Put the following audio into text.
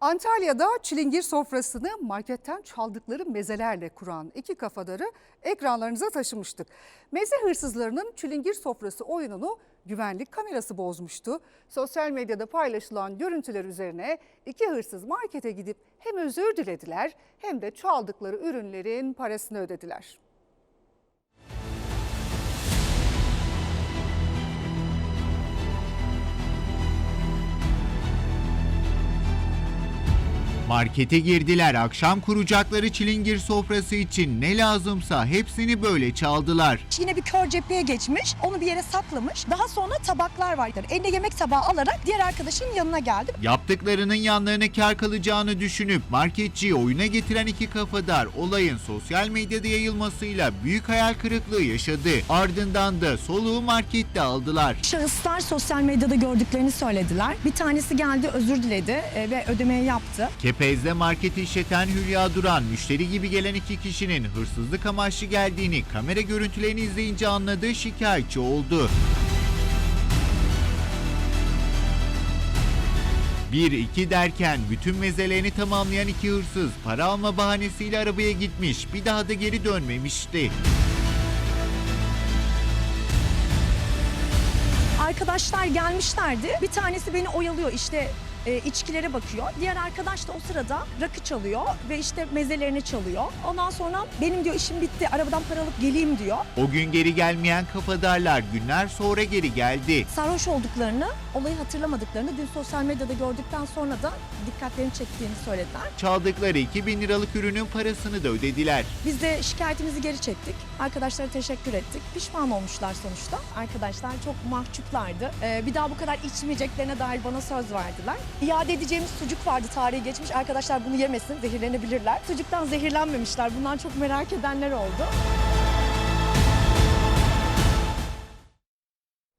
Antalya'da çilingir sofrasını marketten çaldıkları mezelerle kuran iki kafadarı ekranlarınıza taşımıştık. Meze hırsızlarının çilingir sofrası oyununu güvenlik kamerası bozmuştu. Sosyal medyada paylaşılan görüntüler üzerine iki hırsız markete gidip hem özür dilediler hem de çaldıkları ürünlerin parasını ödediler. Markete girdiler. Akşam kuracakları çilingir sofrası için ne lazımsa hepsini böyle çaldılar. Yine bir kör cepheye geçmiş. Onu bir yere saklamış. Daha sonra tabaklar var. Eline yemek tabağı alarak diğer arkadaşın yanına geldi. Yaptıklarının yanlarına kar kalacağını düşünüp marketçiyi oyuna getiren iki kafadar olayın sosyal medyada yayılmasıyla büyük hayal kırıklığı yaşadı. Ardından da soluğu markette aldılar. Şahıslar sosyal medyada gördüklerini söylediler. Bir tanesi geldi özür diledi e, ve ödemeyi yaptı. Kepez'de marketi işleten Hülya Duran müşteri gibi gelen iki kişinin hırsızlık amaçlı geldiğini kamera görüntülerini izleyince anladığı şikayetçi oldu. Bir iki derken bütün mezelerini tamamlayan iki hırsız para alma bahanesiyle arabaya gitmiş bir daha da geri dönmemişti. Arkadaşlar gelmişlerdi. Bir tanesi beni oyalıyor işte e, içkilere bakıyor. Diğer arkadaş da o sırada rakı çalıyor ve işte mezelerini çalıyor. Ondan sonra benim diyor işim bitti arabadan para alıp geleyim diyor. O gün geri gelmeyen kafadarlar günler sonra geri geldi. Sarhoş olduklarını, olayı hatırlamadıklarını dün sosyal medyada gördükten sonra da dikkatlerini çektiğini söylediler. Çaldıkları 2000 liralık ürünün parasını da ödediler. Biz de şikayetimizi geri çektik. Arkadaşlara teşekkür ettik. Pişman olmuşlar sonuçta. Arkadaşlar çok mahcuplardı. Ee, bir daha bu kadar içmeyeceklerine dair bana söz verdiler. İade edeceğimiz sucuk vardı tarihi geçmiş. Arkadaşlar bunu yemesin, zehirlenebilirler. Sucuktan zehirlenmemişler. Bundan çok merak edenler oldu.